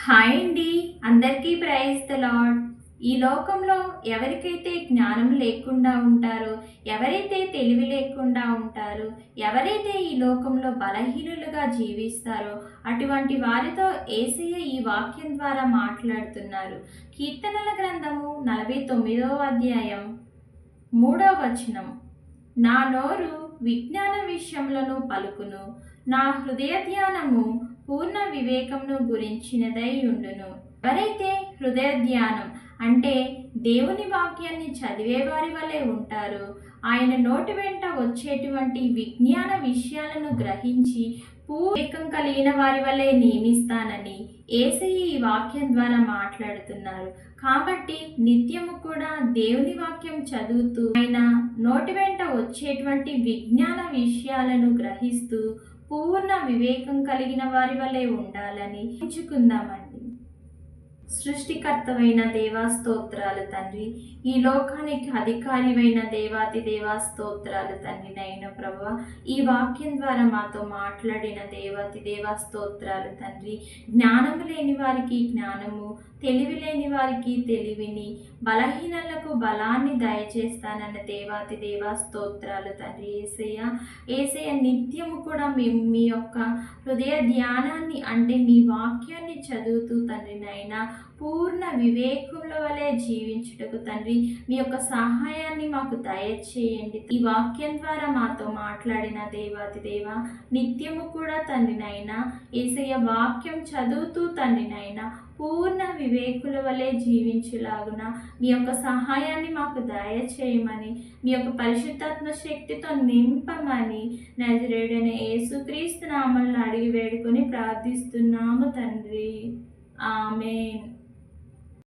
Hi అండి. అందరికీ praise the lord ఈ లోకంలో ఎవరికైతే జ్ఞానం లేకుండా ఉంటారో ఎవరైతే తెలివి లేకుండా ఉంటారో ఎవరైతే ఈ లోకంలో బలహీనులుగా జీవిస్తారో అటువంటి వారితో ఏసయ్య ఈ వాక్యం ద్వారా మాట్లాడుతున్నారు. కీర్తనల గ్రంథము నలభై తొమ్మిదవ అధ్యాయం మూడవ వచనం. నా నోరు విజ్ఞాన విషయములను పలుకును. నా హృదయ ధ్యానము పూర్ణ వివేకమును గురించినదై ఉండును. ఎవరైతే హృదయ ధ్యానం అంటే దేవుని వాక్యాన్ని చదివే వారి వలె ఉంటారు. ఆయన నోటి వెంట వచ్చేటువంటి విజ్ఞాన విషయాలను గ్రహించి పూర్వకం కలిగిన వారి వల్లే నియమిస్తానని ఏసయ్య ఈ వాక్యం ద్వారా మాట్లాడుతున్నారు. కాబట్టి నిత్యము కూడా దేవుని వాక్యం చదువుతూ ఆయన నోటి వెంట వచ్చేటువంటి విజ్ఞాన విషయాలను గ్రహిస్తూ పూర్ణ వివేకం కలిగిన వారి వలె ఉండాలని ఎంచుకుందామండి. సృష్టికర్తమైన దేవా స్తోత్రాలు తండ్రి. ఈ లోకానికి అధికారివైన దేవాతి దేవా స్తోత్రాలు తండ్రి నైన ప్రభు ఈ వాక్యం ద్వారా మాతో మాట్లాడిన దేవాతి దేవా స్తోత్రాలు తండ్రి. జ్ఞానము లేని వారికి జ్ఞానము తెలివి లేని వారికి తెలివిని బలహీనలకు బలాన్ని దయచేస్తానన్న దేవాతి దేవా స్తోత్రాలు తండ్రి ఏసయ్య. ఏసయ్య నిత్యము కూడా మేము మీ యొక్క హృదయ ధ్యానాన్ని అంటే మీ వాక్యాన్ని చదువుతూ తండ్రి నైనా పూర్ణ వివేకుల వలె జీవించుటకు తండ్రి మీ యొక్క సహాయాన్ని మాకు దయచేయండి. ఈ వాక్యం ద్వారా మాతో మాట్లాడిన దేవాతి దేవ నిత్యము కూడా తండ్రినైనా ఏసయ్య వాక్యం చదువుతూ తండ్రినైనా పూర్ణ వివేకుల వలె జీవించులాగున మీ యొక్క సహాయాన్ని మాకు దయచేయమని మీ యొక్క పరిశుద్ధాత్మ శక్తితో నింపమని నజరేడైన యేసుక్రీస్తు నామల్ని అడిగి వేడుకొని ప్రార్థిస్తున్నాము తండ్రి. Amen.